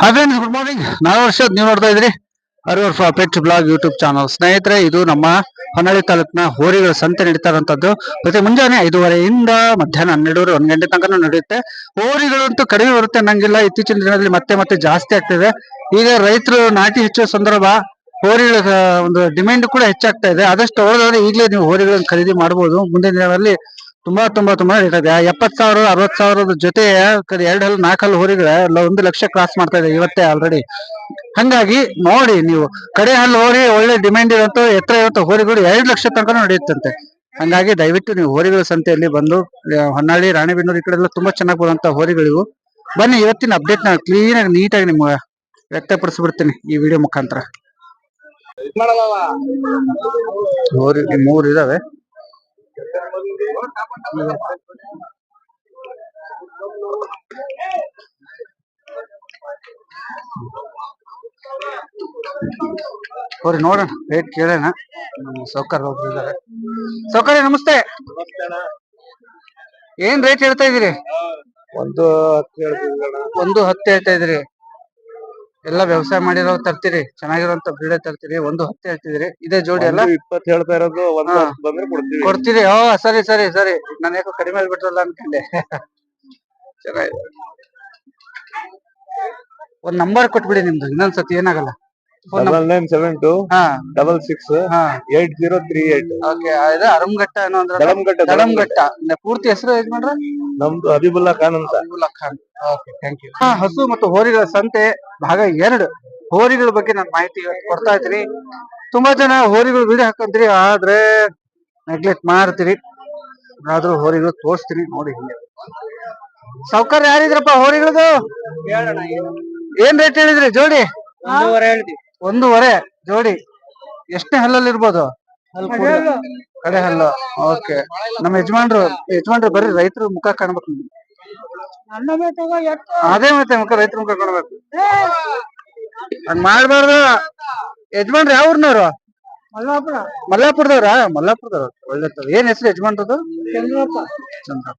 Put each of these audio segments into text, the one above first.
Hi friends good morning ನಾನು ವರ್ಷದ್ ನೀವು ನೋಡ್ತಾ ಇದ್ರಿ ಅರಿವರ್ ಫಾ ಪೆಟ್ ಬ್ಲಾಗ್ ಯೂಟ್ಯೂಬ್ ಚಾನಲ್. ಸ್ನೇಹಿತರೆ, ಇದು ನಮ್ಮ ಹೊನ್ನಾಳಿ ತಾಲೂಕಿನ ಹೋರಿಗಳ ಸಂತೆ ನಡೀತಾ ಇರುವಂತದ್ದು. ಪ್ರತಿ ಮುಂಜಾನೆ ಐದುವರೆಯಿಂದ ಮಧ್ಯಾಹ್ನ ಹನ್ನೆರಡುವರೆ, ಒಂದು ಗಂಟೆ ತನಕ ನಡೆಯುತ್ತೆ. ಹೋರಿಗಳಂತೂ ಕಡಿಮೆ ಬರುತ್ತೆ ನಂಗಿಲ್ಲ ಇತ್ತೀಚಿನ ದಿನದಲ್ಲಿ ಮತ್ತೆ ಮತ್ತೆ ಜಾಸ್ತಿ ಆಗ್ತಿದೆ. ಈಗ ರೈತರು ನಾಟಿ ಹೆಚ್ಚುವ ಸಂದರ್ಭ ಹೋರಿಗಳ ಒಂದು ಡಿಮ್ಯಾಂಡ್ ಕೂಡ ಹೆಚ್ಚಾಗ್ತಾ ಇದೆ. ಆದಷ್ಟು ಹೋದ್ರೆ ಈಗಲೇ ನೀವು ಹೋರಿಗಳನ್ನು ಖರೀದಿ ಮಾಡಬಹುದು ಮುಂದಿನ ದಿನಗಳಲ್ಲಿ ತುಂಬಾ ತುಂಬಾ ತುಂಬಾ ರೇಟ್ ಇದೆ ಎಪ್ಪತ್ ಸಾವಿರ ಅರವತ್ ಸಾವಿರದ ಜೊತೆ ಕಡೆ ಎರಡು ಹಲ್ಲು ನಾಲ್ಕು ಹಲ್ಲು ಹೋರಿಗಳ ಒಂದು ಲಕ್ಷ ಕ್ರಾಸ್ ಮಾಡ್ತಾ ಇದೆ ಇವತ್ತೇ ಆಲ್ರೆಡಿ ಹಂಗಾಗಿ ನೋಡಿ ನೀವು ಕಡೆ ಹಲ್ಲು ಹೋರಿ ಒಳ್ಳೆ ಡಿಮ್ಯಾಂಡ್ ಇರುವಂತ ಎತ್ತರ ಇರುವಂತ ಹೋರಿಗಳು ಎರಡು ಲಕ್ಷ ತನಕ ನಡೆಯುತ್ತಂತೆ. ಹಂಗಾಗಿ ದಯವಿಟ್ಟು ನೀವು ಹೋರಿಗಳ ಸಂತೆಯಲ್ಲಿ ಬಂದು ಹೊನ್ನಾಳಿ ರಾಣೆಬೆನ್ನೂರು ಈ ಕಡೆ ಎಲ್ಲ ತುಂಬಾ ಚೆನ್ನಾಗಿ ಬರುವಂತ ಹೋರಿಗಳಿವು. ಬನ್ನಿ ಇವತ್ತಿನ ಅಪ್ಡೇಟ್ ನಾನು ಕ್ಲೀನ್ ಆಗಿ ನೀಟಾಗಿ ನಿಮ್ಗೆ ವ್ಯಕ್ತಪಡಿಸ್ಬಿಡ್ತೀನಿ ಈ ವಿಡಿಯೋ ಮುಖಾಂತರ. ಹೋರಿ ಮೂರು ಇದಾವೆ. ಹೋರಿ ನೋಡೋಣ. ರೇಟ್ ಕೇಳೋಣ. ಸೌಕರ್ ಒಬ್ರು ಇದಾರೆ. ಸೌಕರ್ಯ ನಮಸ್ತೆ. ಏನ್ ರೇಟ್ ಹೇಳ್ತಾ ಇದೀರಿ ಒಂದು ಹತ್ತು ಹೇಳ್ತಾ ಇದ್ರಿ ಎಲ್ಲ ವ್ಯವಸಾಯ ಮಾಡಿರೋ ತರ್ತೀರಿ ಚೆನ್ನಾಗಿರೋಂತ ಬೆಳೆ ತರ್ತೀರಿ ಒಂದು ಹತ್ತು ಹೇಳ್ತಿದ್ರಿ ಇದೇ ಜೋಡಿ ಅಲ್ಲ? ಇಪ್ಪತ್ತು ಹೇಳ್ತಾ ಇರೋದು ಒಂದು ಹಾ. ಹತ್ತು ಬಂದ್ರೆ ಕೊಡ್ತೀವಿ. ಕೊಡ್ತೀರಿ ಓ ಸರಿ ಸರಿ ಸರಿ. ನಾನು ಯಾಕೋ ಕಡಿಮೆ ಆಗ್ಬಿಟ್ರಲ್ಲ ಅನ್ಕೊಂಡೆ. ಚೆನ್ನಾಗಿದೆ. ಒಂದ್ ನಂಬರ್ ಕೊಟ್ಬಿಡಿ ನಿಮ್ದು ಇನ್ನೊಂದ್ಸತಿ ಏನಾಗಲ್ಲ. ಡಬಲ್ ನೈನ್ ಸೆವೆನ್ ಟು ಹಾ. ಡಬಲ್ ಸಿಕ್ಸ್ ಹಾ. Eight zero three eight okay ಇದು ಅರಂಘಟ್ಟ ಏನೋ ಅಂದ್ರೆ ಪೂರ್ತಿ ಹೆಸರು ಯಜಮಾನ್ರ ನಮ್ದು ಅಬಿಬುಲ್ಲಾ ಖಾನ್ ಅಂತ. Abdulla Khan. Okay thank you ಹಸು ಮತ್ತು ಹೋರಿಗಳ ಸಂತೆ ಭಾಗ ಎರಡು. ಹೋರಿಗಳ ಬಗ್ಗೆ ನಾನು ಮಾಹಿತಿ ಕೊಡ್ತಾ ಇದ್ರಿ ತುಂಬಾ ಜನ ಹೋರಿಗಳು ವಿಡಿಯೋ ಹಾಕಂತೀರಿ ಆದ್ರೆ ನೆಗ್ಲೆಕ್ಟ್ ಮಾಡ್ತೀರಿ. ಆದ್ರೂ ಹೋರಿಗಳು ತೋರಿಸ್ತೀನಿ ನೋಡಿ ಹಿಂಗೆ. ಸೌಕರ್ಯ ಯಾರಿದ್ರಪ್ಪ ಹೋರಿಗಳದು? ಏನ್ ರೇಟ್ ಹೇಳಿದ್ರಿ ಜೋಡಿ? ಒಂದೂವರೆ ಜೋಡಿ. ಎಷ್ಟನೇ ಹಲ್ಲಲ್ಲಿ ಇರ್ಬೋದು? ಕಡೆ ಹಲ್ಲು. ಓಕೆ. ನಮ್ಮ ಯಜಮಾನ್ರು ಯಜಮಾನ್ರು ಬರ್ರಿ ರೈತರು ಮುಖ ಕಾಣ್ಬೇಕು ಅದೇ ಮತ್ತೆ ಮುಖ ರೈತರ ಮುಖ ಕಾಣ್ಬೇಕು. ಹಂಗ್ ಮಾಡ್ಬಾರ್ದು. ಯಜಮಾನ್ರು ಯಾವ ಊರ್ನವ್ರು? ಮಲ್ಲಾಪುರದವ್ರ? ಮಲ್ಲಾಪುರದವ್ರ. ಒಳ್ಳೆ ಏನ್ ಹೆಸರು ಯಜಮಾನ್ರದು ಚಂದ್ರಪ್ಪ.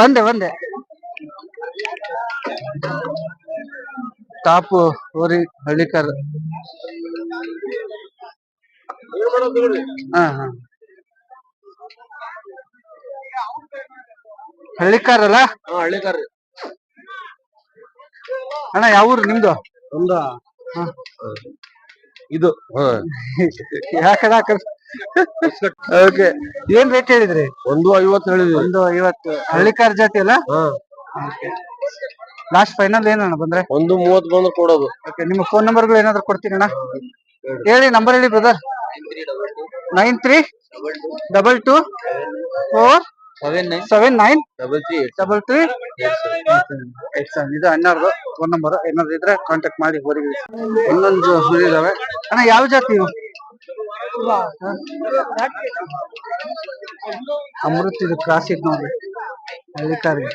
ಬಂದೆ ಬಂದೆ. ಟಾಪು ಹೋರಿ ಹಳ್ಳಿಕರ್. ಹಾ ಹಾ. ಹಳ್ಳಿಕಾರ್ ಅಲ್ಲ ಹಳ್ಳಿಕಾರ್ ಅಣ್ಣ ಯಾವ ಊರು ನಿಮ್ದು? ಒಂದು ಹಾ. ಇದು ಯಾಕಡ ಓಕೆ. ಏನ್ ರೇಟ್ ಹೇಳಿದ್ರಿ? ಒಂದು ಐವತ್ತು ಹೇಳಿದ್ರಿ ಒಂದು ಐವತ್ತು. ಹಳ್ಳಿಕಾರ್ ಜಾತಿ ಅಲ್ಲ? ಹಾ. ಲಾಸ್ಟ್ ಫೈನಲ್ ಏನಣ್ಣ ಬಂದ್ರೆ? ಒಂದು ಮೂವತ್ ಬಂದ್ರೆ ಕೊಡೋದು. ಓಕೆ ನಿಮ್ಮ ಫೋನ್ ನಂಬರ್ಗಳು ಏನಾದ್ರು ಕೊಡ್ತೀರಣ್ಣ ಹೇಳಿ ನಂಬರ್ ಹೇಳಿ brother nine three double two four seven nine seven nine double three double three ಇದು ಹನ್ನೆರಡು ಫೋನ್ ನಂಬರ್ ಏನಾದ್ರು ಇದ್ರೆ ಕಾಂಟ್ಯಾಕ್ಟ್ ಮಾಡಿ ಹೋರಿಗೆ ಒಂದೊಂದು ಇದಾವೆ. ಅಣ್ಣ ಯಾವ ಜಾತಿ ಇವು ಹ? ಅಮೃತ್ ಇದು ಕ್ರಾಸ್ ಇದ್ ನೋಡ್ರಿ. ಹಳ್ಳಿಕಾರಿಗೆ.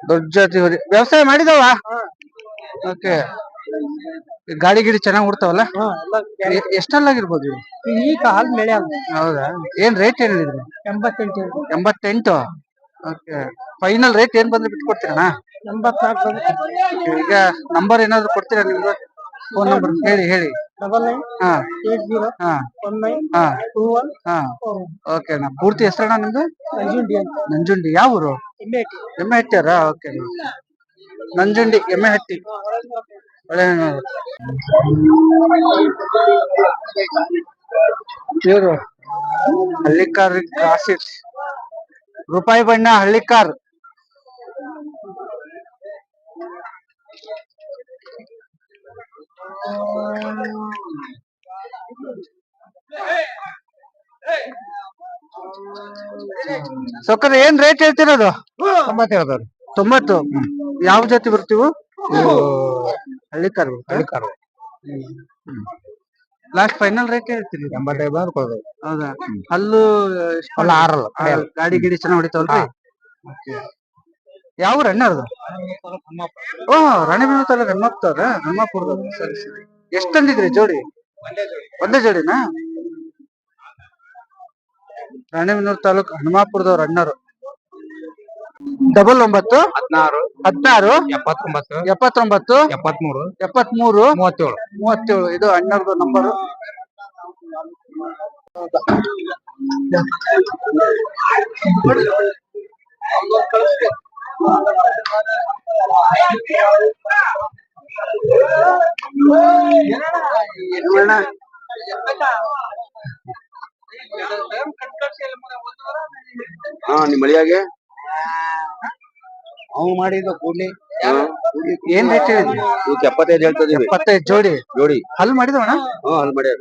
ದೊಡ್ಡ ಜಾತಿ ಹೊರಿ. ವ್ಯವಸಾಯ ಮಾಡಿದವ? ಓಕೆ. ಗಾಡಿ ಗಿಡಿ ಚೆನ್ನಾಗಿ ಹುಡ್ತಾವಲ್ಲ ಎಷ್ಟಲ್ಲಾಗಿರ್ಬೋದು? ಈಗ ಹಾಲ್ ಹೌದಾ? ಏನ್ ರೇಟ್ ಏನ್ ಹೇಳಿದ್ರಿ? ಎಂಬತ್ತೆಂಟು ಎಂಬತ್ತೆಂಟು? ಓಕೆ. ಫೈನಲ್ ರೇಟ್ ಏನ್ ಬಂದ್ರೆ ಬಿಟ್ಕೊಡ್ತೀರಣ್ಣ? ಎಂಬತ್ನಾಲ್ಕು ಈಗ ನಂಬರ್ ಏನಾದ್ರು ಕೊಡ್ತೀರಾ ನಿಮ್ದು? ಫೋನ್ ನಂಬರ್ ಹೇಳಿ ಹೇಳಿ. ಡಬಲ್ ನೈನ್ ಹಾ. ಏಟ್ ಜೀರೋ ಹಾ. ಒನ್ ನೈನ್ ಹಾ. ಟೂ ಒನ್ ಹಾ. ಓಕೆ ಅಣ್ಣ. ಪೂರ್ತಿ ಹೆಸರಣ್ಣ ನಿಮ್ದು? ನಂಜುಂಡಿ ಅಂತ. ನಂಜುಂಡಿ. ಯಾವ ಊರು? ಎಮ್ಮೆ ಎಮ್ಮೆ ಹಟ್ಟಿಯಾರ ಓಕೆ ನಂಜುಂಡಿ ಎಮ್ಮೆ ಹಟ್ಟಿ ಒಳ್ಳೆನೂರು ಇವರು ಹಳ್ಳಿಕಾರ್ ರೂಪಾಯಿ ಬಣ್ಣ ಹಳ್ಳಿಕಾರ್. ಸೊಕ್ಕರ ಏನ್ ರೇಟ್ ಹೇಳ್ತಿರೋದು? ತೊಂಬತ್ತು ಹೇಳ್ತಾರೆ ತೊಂಬತ್ತು? ಯಾವ ಜಾತಿ ಬರ್ತೀವು? Hallikar Hallikar. Last final rate ಹೇಳ್ತೀನಿ ಎಂಬತ್ತೈದು ಬಂದ್ರೆ ಕೊಡೋದು ಹೌದಾ? ಅಲ್ಲೂ ಅಲ್ಲ ಆರಲ್ಲ ಗಾಡಿ ಗಿಡಿ ಚೆನ್ನಾಗಿ ಹೊಡಿತಾವಲ್ರಿ? ಯಾವ ಅಣ್ಣರ್ದು ಓ ರಾಣಿಬೆನ್ನೂರು ತಾಲೂಕು ಹನುಮಪ್ತವ್ರ ಹನುಮಪುರದವ್ರು ಸರಿ ಸರಿ. ಎಷ್ಟ್ ತಂದಿದ್ರಿ ಜೋಡಿ? ಒಂದೇ ಜೋಡಿನಾ? ರಾಣಿಬೆನ್ನೂರು ತಾಲೂಕು ಹನುಮಾಪುರದವ್ರ ಅಣ್ಣರು ಡಬಲ್ ಒಂಬತ್ತು? ಹದಿನಾರು. ಹದಿನಾರು? ಎಪ್ಪತ್ತೊಂಬತ್ತು. ಎಪ್ಪತ್ತೊಂಬತ್ತು? ಎಪ್ಪತ್ಮೂರು. ಎಪ್ಪತ್ಮೂರು? ಮೂವತ್ತೇಳು. ಮೂವತ್ತೇಳು. ಇದು ಅಣ್ಣರ್ದು ನಂಬರು ಹಾ ನಿಮ್ ಮಳಿಯಾಗೆ ಅವ್ ಮಾಡಿದ ಕೂಡ್ಲಿ. ಏನ್ ರೇಟ್ ಹೇಳಿದ್ರಿ? ಎಪ್ಪತ್ತೈದು ಹೇಳ್ತದೀವಿ ಇಪ್ಪತ್ತೈದು ಜೋಡಿ? ಜೋಡಿ. ಹಲ್ ಮಾಡಿದವಣ ಹ್ಮ್ ಅಲ್ಲಿ ಮಾಡ್ಯಾರ.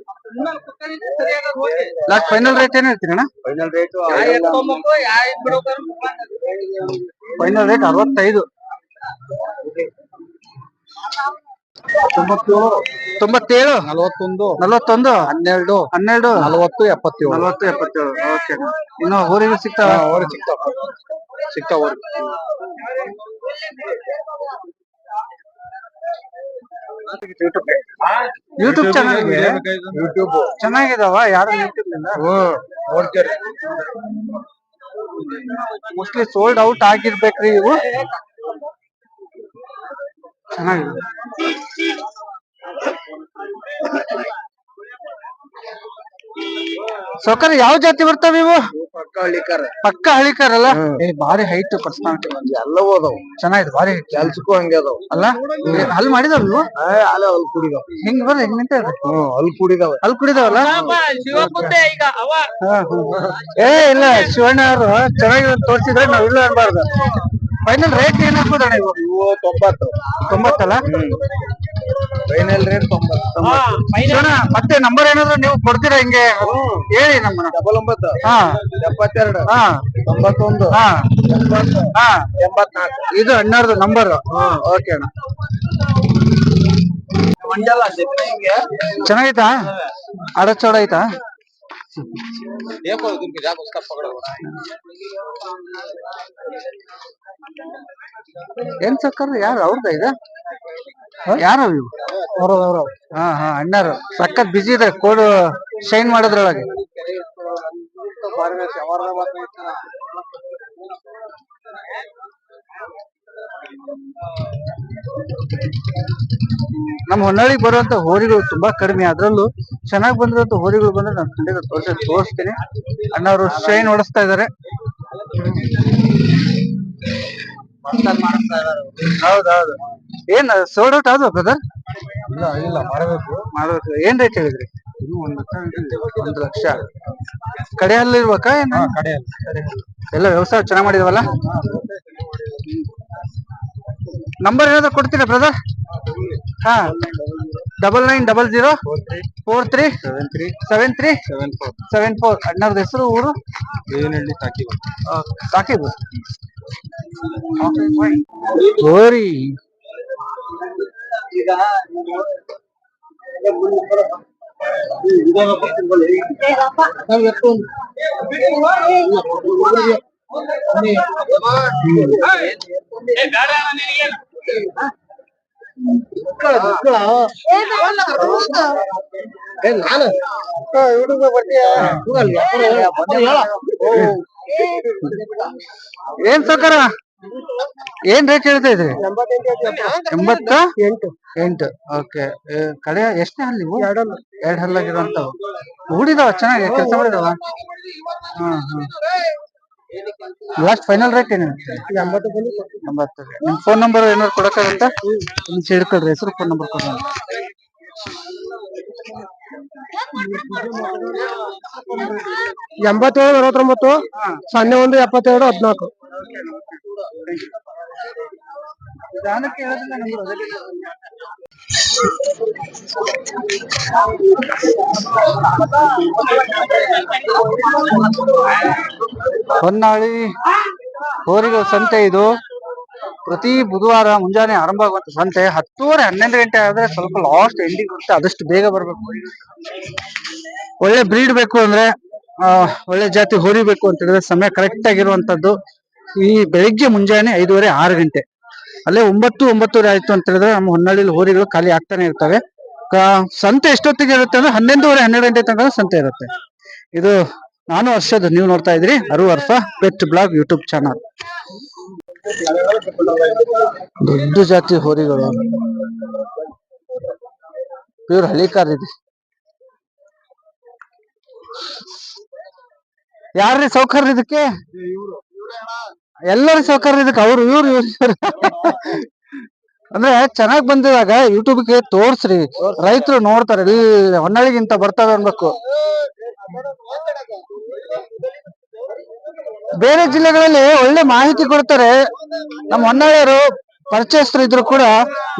ಲಾಸ್ಟ್ ಫೈನಲ್ ರೇಟ್ ಏನ್ ಹೇಳ್ತೀರಿ ಅಣ್ಣ ಫೈನಲ್ ರೇಟ್ ಫೈನಲ್ ರೇಟ್ ಅರವತ್ತೈದು. ತೊಂಬತ್ತೇಳು. ನಲವತ್ತೊಂದು. ನಲವತ್ತೊಂದು? ಹನ್ನೆರಡು. ಹನ್ನೆರಡು. ನಲವತ್ತು ಎಪ್ಪತ್ತೇಳು. ನಲವತ್ತು ಎಪ್ಪತ್ತೇಳು. ಓಕೆ ಇನ್ನು ಊರಿಗೆ ಸಿಗ್ತಾವ? ಅವ್ರಿಗೆ ಸಿಗ್ತಾವ. ಸಿಗ್ತಾವ ಅವ್ರಿಗೆ ಯೂಟ್ಯೂಬ್ ಚಾನಲ್ ಯೂಟ್ಯೂಬ್ ಚೆನ್ನಾಗಿದಾವ ಯಾರು ಯೂಟ್ಯೂಬ್ ನೋಡ್ತೀರಿ. ಮೋಸ್ಟ್ಲಿ ಸೋಲ್ಡ್ ಔಟ್ ಆಗಿರ್ಬೇಕ್ರಿ ಇವು. ಚೆನ್ನಾಗಿದೆ. ಸೌಕರ್ಯ ಯಾವ ಜಾತಿ ಬರ್ತಾವ ಇವು? ಹಳ್ಳಿಕಾರ. ಪಕ್ಕ ಹಳಿಕಾರಲ್ಲ ಏ ಬಾರಿ ಹೈಟ್ ಪರ್ಸನಾಲಿಟಿ ಎಲ್ಲವೂ ಅದಾವ. ಚೆನ್ನಾಗಿದೆ ಬಾರಿ ಹೈಟ್ ಕೆಲ್ಸಕ್ಕೂ ಹಂಗೆ ಅದಾವ. ಅಲ್ಲ? ಅಲ್ಲಿ ಹಲ್ ಮಾಡಿದವ್ ನೀವು ಅಲ್ಲೇ ಅಲ್ಲಿ ಕುಡಿದಾವ. ಹೆಂಗ್ ಬರ್ರಿ ಹೆಂಗ್ ನಿಂತ ಹ್ಮ್ ಅಲ್ಲಿ ಕುಡಿದಾವ. ಅಲ್ಲಿ ಕುಡಿದಾವಲ್ಲ. ಏ ಇಲ್ಲ ಶಿವಣ್ಣ ಅವರು ಚೆನ್ನಾಗಿ ತೋರಿಸಿದ್ರೆ ನಾವ್ ಇಲ್ಲ ಅನ್ಬಾರ್ದು. ಫೈನಲ್ ರೇಟ್ ಏನ್ ಹಾಕೋದಣ್ಣ ಇವು ತೊಂಬತ್ತು. ತೊಂಬತ್ತಲ್ಲ? ಫೈನಲ್ ರೇಟ್ ತೊಂಬತ್ತು. ಮತ್ತೆ ನಂಬರ್ ಏನಾದ್ರು ನೀವು ಕೊಡ್ತೀರಾ ಹಿಂಗೆ? ಹೇಳಿ ನಮ್ಮ ಡಬಲ್ ಒಂಬತ್ತು. ಹಾ. ಎಪ್ಪತ್ತೆರಡು. ಹಾ. ತೊಂಬತ್ತೊಂದು. ಹಾ. ಎಂಬತ್ತು ಹಾ. ಎಂಬತ್ನಾಲ್ಕು. ಇದು ಅಣ್ಣಾರ್ದು ನಂಬರ್ ಓಕೆ ಅಣ್ಣ. ಚೆನ್ನಾಗೈತಾ? ಅಡಚೋಡ ಐತಾ देखो तुम जाकर उसका पकड़ो ಏನ್ ಸಕ್ಕರ್ ಯಾರು ಅವ್ರದ ಈಗ ಯಾರು ಇವು ಹಾ ಹಾ ಅಣ್ಣಾರು ಸಖತ್ ಬಿಜಿ ಇದೆ ಕೋಡು ಶೈನ್ ಮಾಡೋದ್ರೊಳಗೆ ನಮ್ಮ ಹೊನ್ನಾಳಿಗೆ ಬರುವಂತ ಹೋರಿಗಳು ತುಂಬಾ ಕಡಿಮೆ. ಅದರಲ್ಲೂ ಚೆನ್ನಾಗಿ ಬಂದಿರುವಂತ ಹೋರಿಗಳು ಬಂದ್ರೆ ನಾನು ಖಂಡಿತ ತೋರಿಸಿ ತೋರಿಸ್ತೀನಿ. ಅಣ್ಣವರು ಶೈನ್ ಹೊಡಿಸ್ತಾ ಇದಾರೆ. ಹೌದೌದು. ಏನ್ ಸೋಲ್ಡ್ ಔಟ್ ಆದ್ವಾ ಬ್ರದರ್ ಇಲ್ಲ ಇಲ್ಲ ಮಾಡಬೇಕು. ಮಾಡ್ಬೇಕು. ಏನ್ ರೇಟ್ ಹೇಳಿದ್ರಿ? ಇದು ಒಂದು ಒಂದು ಲಕ್ಷ. ಕಡೆ ಇರ್ಬೇಕಾ ಏನ್? ಕಡೆಯಲ್ಲಿ. ಎಲ್ಲ ವ್ಯವಸಾಯ ಚೆನ್ನಾಗಿ ಮಾಡಿದವಲ್ಲ? ನಂಬರ್ ಏನಾದ್ರು ಕೊಡ್ತೀರಾ ಬ್ರದರ್ ಹಾ. Double nine double zero four three seven three seven three seven four seven four ಅಣ್ಣವ್ರದ್ದು ಹೆಸರು ಊರು? ಏನಲ್ಲಿ ಸಾಕಿ ಓರಿ ಹೋರಿ ನಾನು ಏನ್ ಸಕಾರ? ಏನ್ ರೇಟ್ ಹೇಳ್ತಾ ಇದ್ರಿ? ಎಂಬತ್ತ? ಎಂಟು. ಎಂಟು. ಓಕೆ ಕಡೆ ಎಷ್ಟೇ ಹಲ್ಲು ಎರಡು ಎರಡ್ ಹಲ್ಲಾಗಿರುವಂತವು ಹೂಡಿದಾವ ಚೆನ್ನಾಗಿ ಕೆಲಸ ಮಾಡಿದಾವ? ಹ್ಮ್ ಹ್ಮ್ ಲಾಸ್ಟ್ ಫೈನಲ್ ರೇಟ್ ಏನು ಎಂಬತ್ತು ನಿಮ್ ಫೋನ್ ನಂಬರ್ ಏನಾದ್ರು ಕೊಡಕ್ಕಾಗತ್ತ? ನಿಮ್ಸ್ ಹಿಡ್ಕೊಳ್ರಿ ಹೆಸರು ಫೋನ್ ನಂಬರ್ ಕೊಡ್ರಿ ಎಂಬತ್ತೇಳು ಅರವತ್ತೊಂಬತ್ತು ಸೊನ್ನೆ ಒಂದು ಎಪ್ಪತ್ತೆರಡು ಹದಿನಾಲ್ಕು. ದಾನಕ್ಕೆ ಹೇಳೋದಿಲ್ಲ ಹೊನ್ನಾಳಿ ಹೋರಿಗಳ ಸಂತೆ ಇದು. ಪ್ರತಿ ಬುಧವಾರ ಮುಂಜಾನೆ ಆರಂಭ ಆಗುವಂತ ಸಂತೆ. ಹತ್ತುವರೆ, ಹನ್ನೊಂದು ಗಂಟೆ ಆದ್ರೆ ಸ್ವಲ್ಪ ಲಾಸ್ಟ್ ಎಂಡಿಂಗ್ ಇರುತ್ತೆ. ಆದಷ್ಟು ಬೇಗ ಬರ್ಬೇಕು. ಒಳ್ಳೆ ಬ್ರೀಡ್ ಬೇಕು ಅಂದ್ರೆ, ಆ, ಒಳ್ಳೆ ಜಾತಿ ಹೋರಿ ಬೇಕು ಅಂತ ಹೇಳಿದ್ರೆ ಸಮಯ ಕರೆಕ್ಟ್ ಆಗಿರುವಂತದ್ದು ಈ ಬೆಳಿಗ್ಗೆ ಮುಂಜಾನೆ ಐದೂವರೆ, ಆರು ಗಂಟೆ. ಅಲ್ಲೇ ಒಂಬತ್ತು, ಒಂಬತ್ತುವರೆ ಆಯ್ತು ಅಂತ ಹೇಳಿದ್ರೆ ನಮ್ಮ ಹೊನ್ನಾಳಿಲಿ ಹೋರಿಗಳು ಖಾಲಿ ಆಗ್ತಾನೆ ಇರ್ತವೆ. ಸಂತೆ ಎಷ್ಟೊತ್ತಿಗೆ ಇರುತ್ತೆ ಅಂದ್ರೆ ಹನ್ನೊಂದುವರೆ, ಹನ್ನೆರಡು ಗಂಟೆ ತನಕ ಸಂತೆ ಇರುತ್ತೆ. ಇದು ನಾನು ಹರ್ಷದ್, ನೀವು ನೋಡ್ತಾ ಇದ್ರಿ ಅರು ಅರ್ಫ ಪೆಟ್ ಬ್ಲಾಗ್ ಯೂಟ್ಯೂಬ್ ಚಾನಲ್. ದೊಡ್ಡ ಜಾತಿ ಹೋರಿಗಳು. ಪ್ಯೂರ್ ಹಳಿಕಾರ್ ಇದೆ. ಯಾರ್ರಿ ಸೌಕರ್ ಇದಕ್ಕೆ? ಎಲ್ಲರೂ ಸೌಕರ್ಯ ಇದಕ್ಕೆ ಅವ್ರು, ಇವ್ರು ಇವ್ರು. ಅಂದ್ರೆ ಚೆನ್ನಾಗ್ ಬಂದಿದಾಗ ಯೂಟ್ಯೂಬ್ಗೆ ತೋರ್ಸ್ರಿ. ರೈತರು ನೋಡ್ತಾರೆ, ಈ ಹೊನ್ನಾಳಿಗಿಂತ ಬರ್ತಾರೆ ಅನ್ಬೇಕು. ಬೇರೆ ಜಿಲ್ಲೆಗಳಲ್ಲಿ ಒಳ್ಳೆ ಮಾಹಿತಿ ಕೊಡ್ತಾರೆ. ನಮ್ಮ ಹೊನ್ನಾಳಿಯರು ಪರಿಚಯಸ್ತರು ಇದ್ರು ಕೂಡ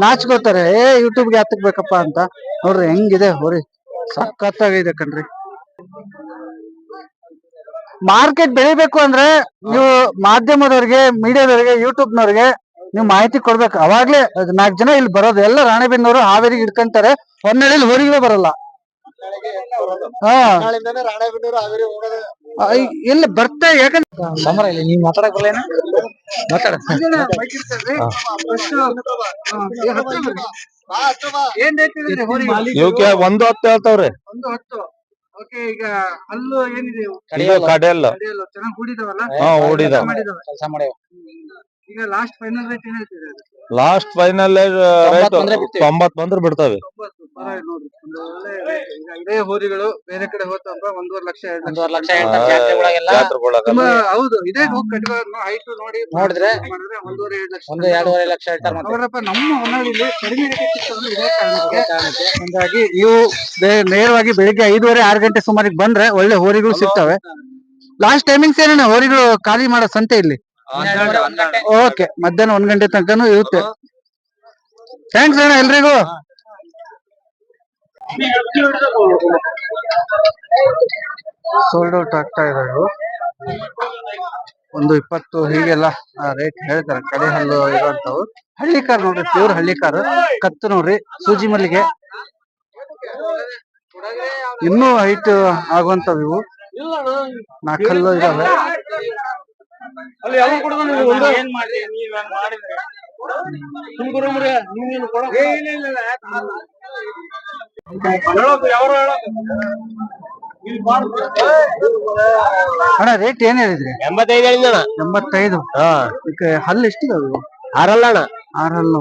ನಾಚ್ಕೊಳ್ತಾರೆ, ಏ ಯೂಟ್ಯೂಬ್ಗೆ ಹತ್ತಕ್ ಬೇಕಪ್ಪ ಅಂತ. ನೋಡ್ರಿ, ಹೆಂಗಿದೆ, ಹೋರಿ. ಸಕ್ಕತ್ತಾಗಿದೆ ಕಣ್ರಿ. ಮಾರ್ಕೆಟ್ ಬೆಳಿಬೇಕು ಅಂದ್ರೆ ನೀವು ಮಾಧ್ಯಮದವ್ರಿಗೆ ಮೀಡಿಯಾದವ್ರಿಗೆ ಯೂಟ್ಯೂಬ್ನವ್ರಿಗೆ ನೀವು ಮಾಹಿತಿ ಕೊಡ್ಬೇಕು. ಅವಾಗ್ಲೇ ನಾಲ್ಕ್ ಜನ ಇಲ್ಲಿ ಬರೋದು. ಎಲ್ಲ ರಾಣೆಬೆನ್ನೂರು ಹಾವೇರಿಗೆ ಇಟ್ಕೊಂತಾರೆ ಹೊನ್ನಳ್ಳಿಲಿ ಹೊರಗೆ ಬರಲ್ಲ. ಹಾ. ಇಲ್ಲಿ ಬರ್ತಾ ಯಾಕಂದ್ರೆ ಸಮರ ಇಲ್ಲಿ ನೀವ್ ಮಾತಾಡಕ್ ಬರಲೇನ ಮಾತಾಡ. ಇವಕ್ಕೆ ಒಂದು ಹತ್ತು ಹೇಳ್ತಾವ್ರಿ. ಒಂದು ಹತ್ತು. ಓಕೆ ಈಗ ಅಲ್ಲೂ ಏನಿದೆ? ಇವು? ಇದು ಕಡೆಯಲ್ಲ. ಅಡಿಯಲ್ಲ ಚೆನ್ನಾಗಿ ಹೂಡಿದಾವಲ್ಲ ಹಾ ಹೂಡಿದಾವ ಮಾಡಿದಾವೆ? ಕೆಲಸ ಮಾಡ್ಯಾವ ಈಗ ಲಾಸ್ಟ್ ಫೈನಲ್ ರೇಟ್ ಏನ್ ಹೇಳ್ತೀರಿ ಲಾಸ್ಟ್ ಫೈನಲ್ ರೇಟ್ ತೊಂಬತ್ ಬಂದ್ರೆ ಬಿಡ್ತಾವೆ. ನೋಡ್ರಿ ಒಂದು ಒಳ್ಳೆ rate. ಈಗ ಇದೇ ಹೋರಿಗಳು ಬೇರೆ ಕಡೆ ಹೋತಂದ್ರ ಒಂದೂವರೆ ಲಕ್ಷ ಎರಡು ಲಕ್ಷ ಲಕ್ಷ ಹೇಳ್ತಾರೆ ಜಾತ್ರೆಗೊಳಗೆಲ್ಲ ಜಾತ್ರೆಗೊಳಗೆಲ್ಲ ತುಂಬಾ ಹೌದು ಇದೇ ಹೋಗಿ ಹೈಟ್ ನೋಡಿ ನೋಡಿದ್ರೆ ಮಾಡಿದ್ರೆ ಒಂದೂವರೆ ಎರಡು ಲಕ್ಷ ಒಂದು ಎರಡೂವರೆ ಲಕ್ಷ ಹೇಳ್ತಾರೆ ಮತ್ತೆ. ನೋಡ್ರಪ್ಪ ನಮ್ಮ ಹೊನ್ನಾಳಿಲಿ ಕಡಿಮೆ ರೇಟ್ ಸಿಗ್ತದೆ ಇದೇ ಕಾರಣಕ್ಕೆ. ಹಂಗಾಗಿ ನೀವು ಬೇ- ನೇರವಾಗಿ ಬೆಳಿಗ್ಗೆ ಐದುವರೆ ಆರು ಗಂಟೆ ಸುಮಾರಿಗೆ ಬಂದ್ರೆ ಒಳ್ಳೆ ಹೋರಿಗಳು ಸಿಗ್ತವೆ. ಲಾಸ್ಟ್ ಟೈಮಿಂಗ್ಸ್ ಏನ ಹೋರಿಗಳು ಖಾಲಿ ಮಾಡೋ ಸಂತೆ ಇಲ್ಲಿ? ಹನ್ನೆರಡು, ಓಕೆ ಮಧ್ಯಾಹ್ನ ಒಂದ್ ಗಂಟೆ ತನಕನು ಇರುತ್ತೆ. ಥ್ಯಾಂಕ್ಸ್ ಅಣ್ಣ ಎಲ್ರಿಗೂ. ಸೋಲ್ಡ್ ಔಟ್ ಆಗ್ತಾ ಇದಾವೆ ಇವು. ಒಂದು ಇಪ್ಪತ್ತು ಹೀಗೆಲ್ಲ ರೇಟ್ ಹೇಳ್ತಾರೆ ಕಡೆ ಹಲ್ಲು ಇರುವಂತವು ಹಳ್ಳಿಕಾರ್ ನೋಡ್ರಿ ಪ್ಯೂರ್ ಹಳ್ಳಿಕಾರ್ ಕತ್ತು ನೋಡ್ರಿ ಸೂಜಿ ಮಲ್ಲಿಗೆ. ಇನ್ನೂ ಹೈಟ್ ಆಗುವಂತವು ಇವು. ನಾಲ್ಕಲ್ಲು ಇದಾವೆ. ಅಣ್ಣ ರೇಟ್ ಏನ್ ಹೇಳಿದ್ರಿ? ಎಂಬತ್ತೈದು ಹೇಳಿದಣ ಎಂಬತ್ತೈದು? ಇದಕ್ಕೆ ಹಲ್ಲು ಎಷ್ಟಿದಾವೆ ಅದು ಆರಲ್ಲ ಅಣ್ಣ. ಆರಲ್ಲ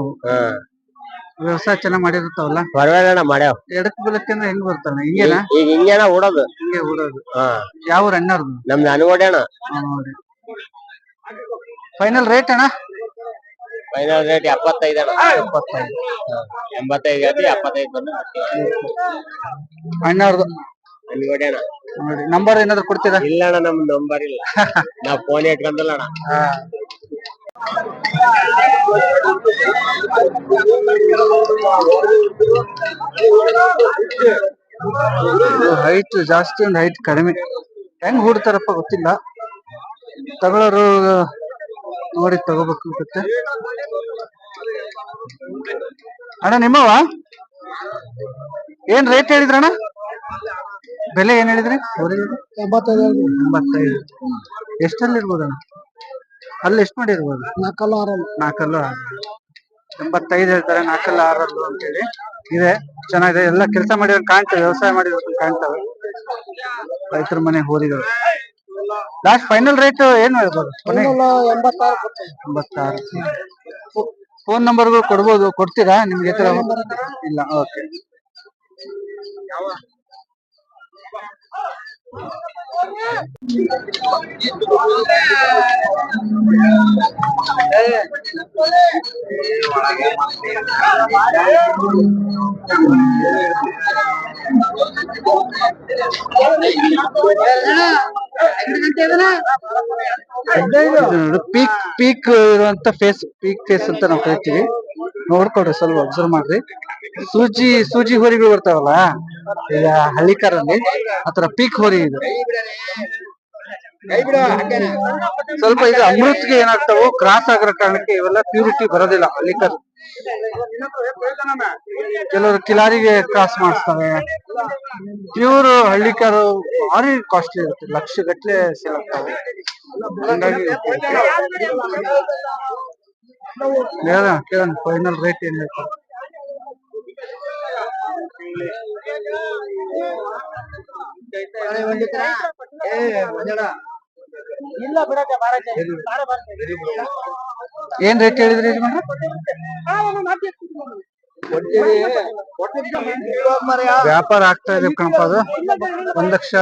ವ್ಯವಸಾಯ ಚೆನ್ನಾಗ್ ಮಾಡಿರ್ತಾವಲ್ಲ ಪರವಾಗಿಲ್ಲ ಮಾಡ್ಯಾವ. ಎಡಕ್ ಬಲಕ್ಕೆ ಅಂದ್ರೆ ಹೆಂಗ್ ಬರ್ತಾನೆ ಹಿಂಗೇನಾ? ಈಗ ಹಿಂಗೇನ ಓಡೋದು. ಹಿಂಗೆ ಓಡೋದು. ಹಾ. ಯಾವ ಅಣ್ಣರ್ದು? ನಮ್ದು ಅನುಗೋಡೆ ಅಣ್ಣ. ಫೈನಲ್ ರೇಟ್ ಅಣ್ಣ? ಫೈನಲ್ ರೇಟ್ ಎಪ್ಪತ್ತೈದು ಎಪ್ಪತ್ತೈದು ಎಂಬತ್ತೈದು ಹೇಳ್ತಿ ಎಪ್ಪತ್ತೈದು ಬಂದು ಅಣ್ಣವ್ರದ್ದು ಅನುಗೋಡೆ ಅಣ್ಣ. ನೋಡಿ ನಂಬರ್ ಏನಾದ್ರು ಕೊಡ್ತೀರಾ? ಇಲ್ಲ ಅಣ್ಣ ನಮ್ ನಂಬರ್ ಇಲ್ಲ. ನಾವ್ ಫೋನ್ ಇಟ್ಕೊಂಡಲ್ಲ ಅಣ್ಣ. ಹೈಟ್ ಜಾಸ್ತಿ ಒಂದು ಹೈಟ್ ಕಡಿಮೆ. ಹೆಂಗ್ ಹೂಡ್ತಾರಪ್ಪ ಗೊತ್ತಿಲ್ಲ. ತಗೊಳ್ಳೋರು ನೋಡಿ ತಗೋಬೇಕು ಅನ್ಸುತ್ತೆ ಅಣ್ಣ ನಿಮ್ಮವ ಏನ್ ರೇಟ್ ಹೇಳಿದ್ರಣ್ಣ ಬೆಲೆ ಏನ್ ಹೇಳಿದ್ರಿ? ಎಂಬತ್ತೈದು. ಎಂಬತ್ತೈದು ಎಷ್ಟಲ್ಲಿ ಇರ್ಬೋದಣ್ಣ ಅಲ್ಲಿ ಎಷ್ಟು ಮಾಡಿರ್ಬೋದು? ನಾಲ್ಕಲ್ಲ ಆರಲ್ಲ ನಾಲ್ಕಲ್ಲು ಎಂಬತ್ತೈದು ಹೇಳ್ತಾರೆ, ನಾಲ್ಕಲ್ಲ ಆರಲ್ಲು ಅಂತೇಳಿ ಇದೆ, ಚೆನ್ನಾಗಿದೆ. ಎಲ್ಲ ಕೆಲಸ ಮಾಡಿರೋ ಕಾಣ್ತಾವೆ, ವ್ಯವಸಾಯ ಮಾಡಿರೋ ಕಾಣ್ತವೆ. ರೈತರ ಮನೆ ಹೋರಿಗಳು. ಲಾಸ್ಟ್ ಫೈನಲ್ ರೇಟ್ ಏನು ಹೇಳ್ಬೋದು ಎಂಬತ್ತಾರು ಫೋನ್ ನಂಬರ್ಗಳು ಕೊಡ್ಬೋದು ಕೊಡ್ತೀರಾ ನಿಮ್ಗೆ ಇಲ್ಲ ಓಕೆ ಪೀಕ್ ಪೀಕ್ ಇರುವಂತ ಫೇಸ್ ಪೀಕ್ ಫೇಸ್ ಅಂತ ನಾವು ಕರಿತೀವಿ. ನೋಡ್ಕೊಡ್ರಿ ಸ್ವಲ್ಪ ಅಬ್ಸರ್ವ್ ಮಾಡ್ರಿ. ಸೂಜಿ ಸೂಜಿ ಹೋರಿಗಳು ಬರ್ತಾವಲ್ಲ ಈಗ ಹಳ್ಳಿಕಾರಲ್ಲಿ ಆತರ ಪೀಕ್ ಹೋರಿ ಇದು. ಸ್ವಲ್ಪ ಇದು ಅಮೃತ್ಗೆ ಏನಾಗ್ತಾವೋ ಕ್ರಾಸ್ ಆಗಿರೋ ಕಾರಣಕ್ಕೆ ಇವೆಲ್ಲ ಪ್ಯೂರಿಟಿ ಬರೋದಿಲ್ಲ ಲಿಕ್ಕರ್ ಕೆಲವರು ಕಿಲಾರಿಗೆ ಕ್ರಾಸ್ ಮಾಡಿಸ್ತಾರೆ. ಪ್ಯೂರ್ ಹಳ್ಳಿಕಾರು ಭಾರಿ ಕಾಸ್ಟ್ಲಿ ಇರುತ್ತೆ ಲಕ್ಷ ಗಟ್ಲೆ ಸಿಗುತ್ತವೆ ಹಂಗಾಗಿ ಕೇಳೋಣ ಕೇಳೋಣ ಫೈನಲ್ ರೇಟ್ ಏನ್ ಹೇಳ್ತಾರೆ. ಏನ್ ರೇಟ್ ಹೇಳಿದ್ರಿ? ವ್ಯಾಪಾರ ಆಗ್ತಾ ಇದೆ ಕಣಪ್ಪ ಅದು. ಒಂದ್ ಲಕ್ಷ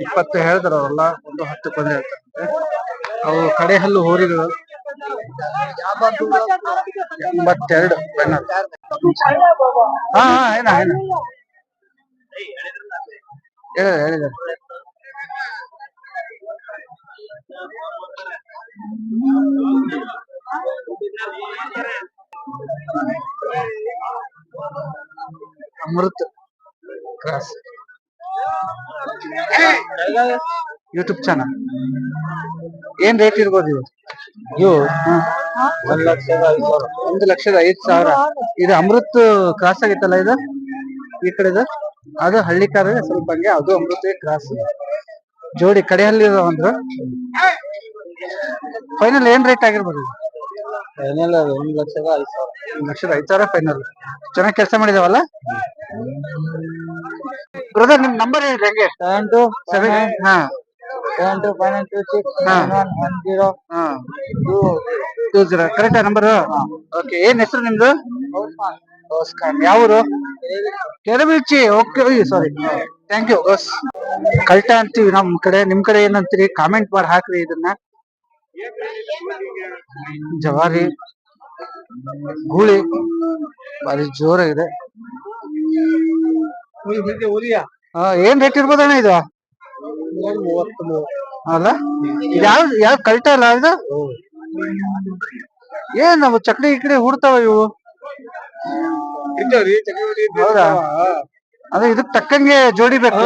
ಇಪ್ಪತ್ತು ಹೇಳಿದ್ರು ಅವರೆಲ್ಲ. ಒಂದು ಹತ್ತು ಬಂದ್ರೆ ಹೇಳ್ತಾರಂತೆ ಅವು ಕಡೆ ಹಲ್ಲು ಹೋರಿಗಳು ಎಂಬತ್ತೆರಡು ಹಾ ಹಾ ಏನ ಏನ? ಹೇಳಿದ್ರು ಹೇಳಿದೆ. ಅಮೃತ್ ಕ್ರಾಸ್. ಯೂಟ್ಯೂಬ್ ಚಾನಲ್ ಏನ್ ರೇಟ್ ಇರ್ಬೋದು ಇವು ಇವು ಒಂದ್ ಲಕ್ಷದ ಐದು ಸಾವಿರ ಒಂದು ಲಕ್ಷದ ಐದ್ ಸಾವಿರ. ಇದು ಅಮೃತ್ ಕ್ರಾಸ್ ಆಗಿತ್ತಲ್ಲ ಇದು? ಈ ಕಡೆ ಅದು ಹಳ್ಳಿ ಕಾರ ಸ್ವಲ್ಪ ಹಂಗೆ ಅದು ಅಮೃತ ಕ್ರಾಸ್. ಜೋಡಿ ಕಡೆ ಹಲ್ಲಿ ಅಂದ್ರ ಫೈನಲ್ ಏನ್ ರೇಟ್ ಆಗಿರ್ಬೋದು ಫೈನಲ್ ಒಂದ್ ಲಕ್ಷದ ಐದು ಸಾವಿರ. ಒಂದ್ ಲಕ್ಷದ ಐದು ಸಾವಿರ ಫೈನಲ್ ಚೆನ್ನಾಗಿ ಕೆಲಸ ಮಾಡಿದಾವಲ್ಲ? ಬ್ರದರ್ ನಿಮ್ ನಂಬರ್ ಹೇಳಿ ಹೆಂಗೆ? ಸೆವೆನ್ ಟು ಸೆವೆನ್ ಹಾ. Seven two five nine two six ಹಾ. ಒನ್ ಒನ್ ಜೀರೋ ಹಾ. Two zero correct number okay ಏನ್ ಹೆಸರು ನಿಮ್ದು? ಯಾವ ಊರು ಕೆರಬಿಚ್ಚಿ ಓಕೆ ಸಾರಿ ಥ್ಯಾಂಕ್ ಯು ಬಸ್ ಕಲ್ಟ ಅಂತೀವಿ ನಮ್ ಕಡೆ ನಿಮ್ ಕಡೆ ಏನಂತೀರಿ? ಕಾಮೆಂಟ್ ಮಾಡಿ ಹಾಕ್ರಿ ಇದನ್ನ. ಜವಾರಿ ಗೂಳಿ ಬಾರಿ ಜೋರಾಗಿದೆ. ಆ, ಏನ್ ರೇಟ್ ಇರ್ಬೋದಣ್ಣ ಇದು? ಅಲ್ಲ? ಯಾವ ಯಾವ ಕಲ್ಟ ಅಲ್ಲ ಇದು? ಏನ್ ನಾವು ಚಕ್ಡಿ ಕಡೆ ಹುಡ್ತಾವ ಇವು? ಹೌದಾ? ಅದೇ ಇದಕ್ ತಕ್ಕಂಗೆ ಜೋಡಿ ಬೇಕು.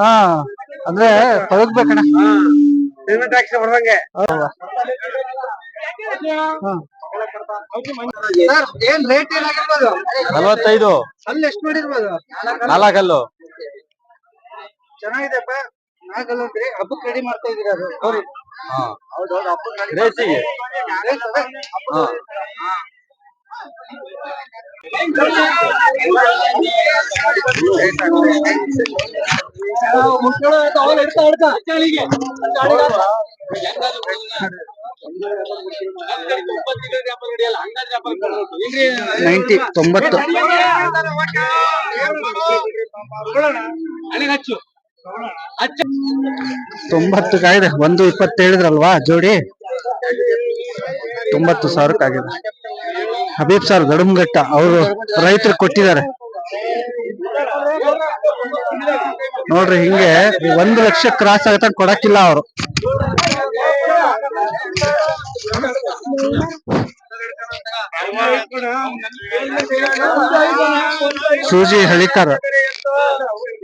ಹಾ ಅಂದ್ರೆ ಪಳಗ್ಬೇಕಣ್ಣ ಏನ್ ರೇಟ್ ಏನಾಗಿರ್ಬೋದು? ನಲವತ್ತೈದು. ಅಲ್ಲಿ ಎಷ್ಟು ಮಾಡಿರ್ಬೋದು? ನಾಲ್ಕಲ್ಲು ಚೆನ್ನಾಗಿದೆಪ್ಪ ನಾಲ್ಕಲ್ಲು ಅಂದ್ರಿ ಹಬ್ಬಕ್ಕೆ ರೆಡಿ ಮಾಡ್ತಾ ಇದೀರ ಅದು? ಹೌದು ಹೌದೌದು ಹಬ್ಬಕ್ಕೆ ರೇಸಿಗೆ ಹಾ. ನೈಂಟಿ ತೊಂಬತ್ತು. ತೊಂಬತ್ತು ಕಾಯ್ದೆ ಒಂದು ಇಪ್ಪತ್ತೇಳಿದ್ರಲ್ವಾ ಜೋಡಿ? ತೊಂಬತ್ತು ಸಾವಿರಕ್ಕಾಗಿದೆ. ಹಬೀಬ್ ಸರ್ ಗಡುಮಘಟ್ಟ ಅವರು ರೈತರು ಕೊಟ್ಟಿದ್ದಾರೆ. ನೋಡ್ರಿ ಹಿಂಗೆ ಒಂದು ಲಕ್ಷ ಕ್ರಾಸ್ ಆಗತ್ತ ಕೊಡಕ್ಕಿಲ್ಲ ಅವರು. ಸೂಜಿ ಹಳಿಕಾರ.